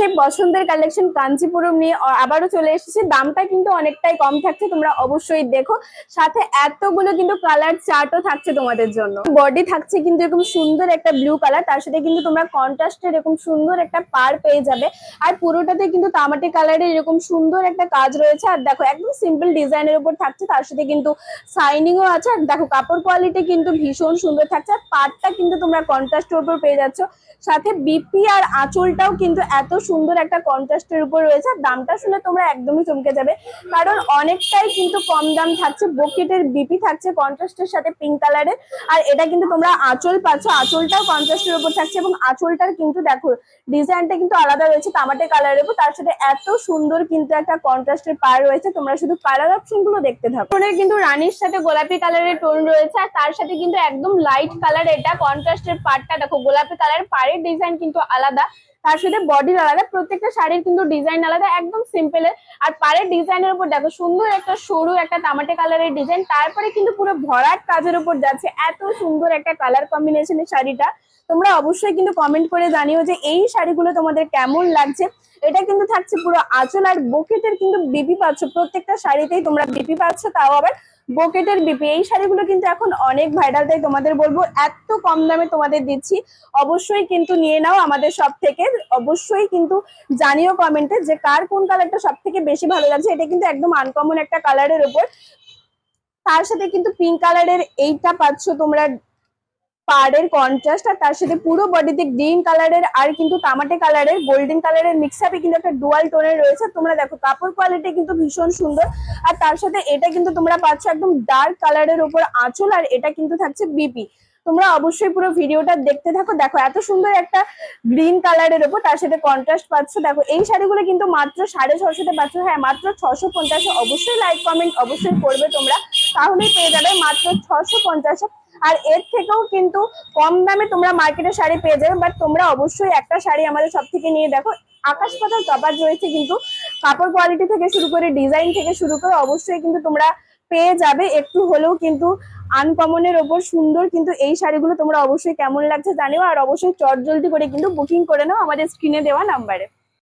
সেই পছন্দের কালেকশন কাঞ্চিপুরম নিয়ে আবারও চলে এসেছে। দামটা কিন্তু অনেকটাই কম থাকছে, তোমরা অবশ্যই দেখো। সাথে এতগুলো কিন্তু কালার চার্টও থাকছে তোমাদের জন্য। বডি থাকছে কিন্তু এরকম সুন্দর একটা ব্লু কালার তার সাথে কিন্তু তোমরা কন্ট্রাস্টের এরকম সুন্দর একটা পার পেয়ে যাবে। আর পুরোটাতে কিন্তু তামাটে কালারের এরকম সুন্দর একটা কাজ রয়েছে। আর দেখো, একদম সিম্পল ডিজাইনের উপর থাকছে, তার সাথে কিন্তু শাইনিংও আছে। আর দেখো, কাপড় কোয়ালিটি কিন্তু ভীষণ সুন্দর থাকছে। আর পাটটা কিন্তু তোমরা কন্ট্রাস্টের উপর পেয়ে যাচ্ছ। সাথে বিপি আর আঁচলটাও কিন্তু এত সুন্দর একটা কন্ট্রাস্টের উপর রয়েছে দামটা শুনে তোমরা একদমই চমকে যাবে। কারণ অনেকটাই কিন্তু কম দাম থাকছে, বকেটের বিপি থাকছে কন্ট্রাস্টের সাথে পিঙ্ক কালারের আর এটা কিন্তু তোমরা আঁচল পাচ্ছ, আঁচলটাও কন্ট্রাস্টের উপর থাকছে এবং আঁচলটার কিন্তু দেখো ডিজাইনটা কিন্তু আলাদা রয়েছে তামাটে কালারের উপর, তার সাথে এত সুন্দর কিন্তু একটা কন্ট্রাস্টের পার রয়েছে, তোমরা শুধু কালার অপশনগুলো দেখতে থাকো। কিন্তু রানীর সাথে গোলাপি কালারের টোন রয়েছে আর তার সাথে কিন্তু একদম লাইট কালার এটা কন্ট্রাস্টের পার্টটা দেখো, গোলাপি কালার পাড়ের ডিজাইন কিন্তু আলাদা। তার সাথে বডির আলাদা, প্রত্যেকটা শাড়ির কিন্তু ডিজাইন আলাদা, একদম সিম্পলের আর পাড়ের ডিজাইনের উপর দেখো, সুন্দর একটা সরু একটা তামাটে কালারের ডিজাইন তারপরে কিন্তু পুরো ভরাট কাজের উপর যাচ্ছে। এত সুন্দর একটা কালার কম্বিনেশনের শাড়িটা। তোমরা অবশ্যই কিন্তু কমেন্ট করে জানিও যে এই শাড়িগুলো তোমাদের কেমন লাগছে। এটা কিন্তু থাকছে পুরো আঁচল আর বকেটের কিন্তু বিপি পাচ্ছ। প্রত্যেকটা শাড়িতেই তোমরা বিপি পাচ্ছ, তাও আবার বকেটের বিপি। এই শাড়িগুলো কিন্তু এখন অনেক ভাইরাল তাই তোমাদের বলব, এত কম দামে তোমাদের দিচ্ছি। অবশ্যই কিন্তু নিয়ে নাও আমাদের সব থেকে। অবশ্যই কিন্তু জানিও কমেন্টে যে কার কোন কালারটা সব থেকে বেশি ভালো লাগছে। এটা কিন্তু একদম আনকমন একটা কালারের উপর। তার সাথে কিন্তু পিঙ্ক কালারের এইটা পাচ্ছ তোমরা পাড়ের কন্ট্রাস্ট আর তার সাথে পুরো বডিতে গ্রিন কালারের আর কিন্তু তামাটে কালারের গোল্ডেন কালারের মিক্স আপে কিন্তু একটা ডুয়াল টোনের রয়েছে। তোমরা দেখো, কাপড় কোয়ালিটি কিন্তু ভীষণ সুন্দর। আর তার সাথে এটা কিন্তু তোমরা পাচ্ছ একদম ডার্ক কালারের উপর আঁচল আর এটা কিন্তু থাকছে বিপি তোমরা অবশ্যই পুরো ভিডিওটা দেখতে থাকো। দেখো, এত সুন্দর একটা গ্রিন কালারের উপর তার সাথে কন্ট্রাস্ট পাচ্ছ। দেখো, এই শাড়িগুলো কিন্তু মাত্র সাড়ে ছশোতে পাচ্ছ। হ্যাঁ মাত্র ছশো পঞ্চাশে। অবশ্যই লাইক কমেন্ট অবশ্যই করবে তোমরা। তাহলেই পেয়ে যাবে মাত্র ছশো পঞ্চাশে আর এর থেকেও কিন্তু কম দামে তোমরা মার্কেটে শাড়ি পেয়ে যাবে বাট তোমরা অবশ্যই একটা শাড়ি আমাদের সব থেকে নিয়ে দেখো। আকাশ পাতার তফাৎ রয়েছে কিন্তু কাপড় কোয়ালিটি থেকে শুরু করে ডিজাইন থেকে শুরু করে অবশ্যই কিন্তু তোমরা পেয়ে যাবে। একটু হলেও কিন্তু আনকমনের ওপর সুন্দর কিন্তু এই শাড়িগুলো তোমরা অবশ্যই কেমন লাগছে জানিও, আর অবশ্যই চট জলদি করে কিন্তু বুকিং করে নাও আমাদের স্ক্রিনে দেওয়া নাম্বারে